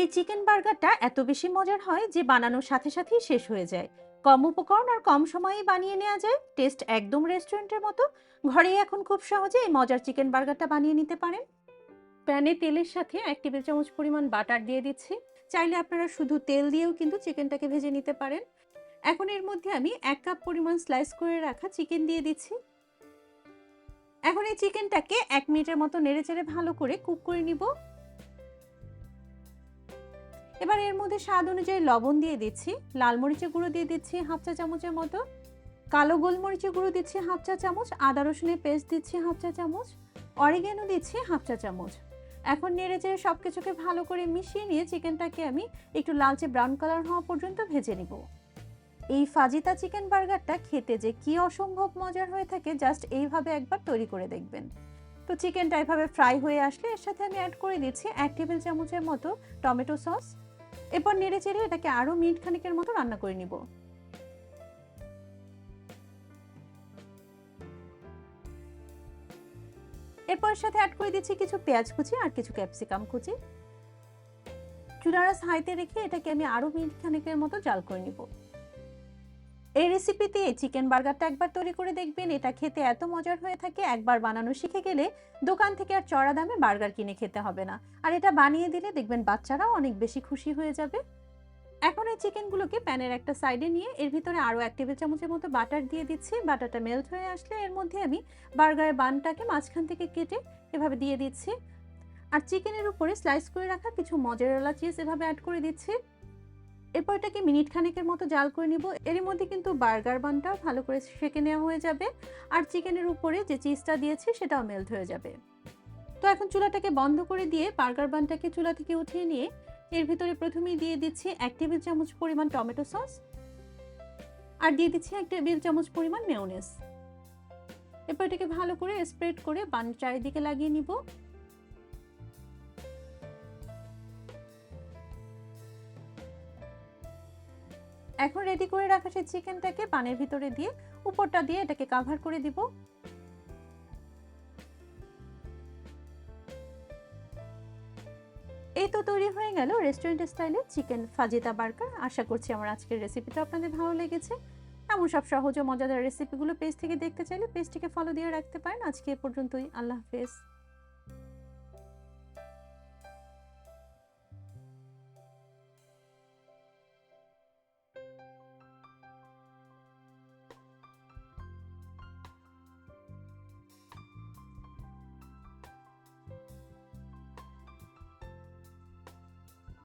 এই চিকেন বার্গারটা এত বেশি মজার হয় যে বানানোর সাথে সাথেই শেষ হয়ে যায়। কম উপকরণ আর কম সময়েই বানিয়ে নেওয়া যায়। টেস্ট একদম রেস্টুরেন্টের মতো। ঘরেই এখন খুব সহজে এই মজার চিকেন বার্গারটা বানিয়ে নিতে পারেন। প্যানে তেলের সাথে এক টেবিল চামচ পরিমাণ বাটার দিয়ে দিচ্ছি। চাইলে আপনারা শুধু তেল দিয়েও কিন্তু চিকেনটাকে ভেজে নিতে পারেন। এখন এর মধ্যে আমি এক কাপ পরিমাণ স্লাইস করে রাখা চিকেন দিয়ে দিচ্ছি। এখন এই চিকেনটাকে এক মিনিটের মতো নেড়ে চেড়ে ভালো করে কুক করে নিব। এবার এর মধ্যে স্বাদ অনুযায়ী লবণ দিয়ে দিচ্ছি। লাল মরিচের গুঁড়ো দিয়ে দিচ্ছি হাফ চা চামচের মতো। কালো গোলমরিচের গুঁড়ো দিচ্ছি হাফ চা চামচ। আদা রসুনের পেস্ট দিচ্ছি হাফ চা চামচ। অরিগেনো দিচ্ছি হাফ চা চামচ। এখন নেড়ে চেড়ে সব কিছুকে ভালো করে মিশিয়ে নিয়ে চিকেনটাকে আমি একটু লালচে ব্রাউন কালার হওয়া পর্যন্ত ভেজে নিব। এই ফাজিতা চিকেন বার্গারটা খেতে যে কি অসম্ভব মজার হয়ে থাকে, জাস্ট এইভাবে একবার তৈরি করে দেখবেন। তো চিকেনটা এভাবে ফ্রাই হয়ে আসলে এর সাথে আমি অ্যাড করে দিচ্ছি এক টেবিল চামচের মতো টমেটো সস। এরপর নেড়ে চেড়ে এটাকে আরও মিনিট খানিকের মতো রান্না করে নিব। এরপর সাথে অ্যাড করে দিচ্ছি কিছু পেঁয়াজ কুচি আর কিছু ক্যাপসিকাম কুচি। চুলারাস হাইতে রেখে এটাকে আমি আরও মিনিট খানিকের মতো জাল করে নিব। এই রেসিপিতে চিকেন বার্গারটা একবার তৈরি করে দেখবেন। এটা খেতে এত মজার হয়ে থাকে, একবার বানানো শিখে গেলে দোকান থেকে আর চড়া দামে বার্গার কিনে খেতে হবে না। আর এটা বানিয়ে দিলে দেখবেন বাচ্চারাও অনেক বেশি খুশি হয়ে যাবে। এখন এই চিকেনগুলোকে প্যানের একটা সাইডে নিয়ে এর ভিতরে আরও এক টেবিল চামচের মতো বাটার দিয়ে দিচ্ছি। বাটারটা মেল্ট হয়ে আসলে এর মধ্যে আমি বার্গারের বানটাকে মাঝখান থেকে কেটে এভাবে দিয়ে দিচ্ছি। আর চিকেনের উপরে স্লাইস করে রাখা কিছু মজারেলা চিজ এভাবে অ্যাড করে দিচ্ছি। এরপর এটাকে মিনিট খানেকের মতো জাল করে নিব। এর মধ্যে কিন্তু বার্গার বানটাও ভালো করে সেঁকে নেওয়া হয়ে যাবে। আর চিকেনের উপরে যে চিজটা দিয়েছি সেটাও মেল্ট হয়ে যাবে। তো এখন চুলাটাকে বন্ধ করে দিয়ে বার্গার বানটাকে চুলা থেকে উঠিয়ে নিয়ে এর ভিতরে প্রথমেই দিয়ে দিচ্ছি এক টেবিল চামচ পরিমাণ টমেটো সস। আর দিয়ে দিচ্ছি এক টেবিল চামচ পরিমাণ মেয়োনেজ এরপর এটাকে ভালো করে স্প্রেড করে বান চারিদিকে লাগিয়ে নিব। এখন রেডি করে রাখা সেই চিকেনটাকে পানের ভিতরে দিয়ে উপরটা দিয়ে এটাকে কাভার করে দিব। এই তো তৈরি হয়ে গেল রেস্টুরেন্ট স্টাইলে চিকেন ফাজিতা বার্গার আশা করছি আমার আজকের রেসিপিটা আপনাদের ভালো লেগেছে। এমন সব সহজ ও মজাদার রেসিপিগুলো পেজ থেকে দেখতে চাইলে পেজটিকে ফলো দিয়ে রাখতে পারেন। আজকে এ পর্যন্তই। আল্লাহ হাফেজ।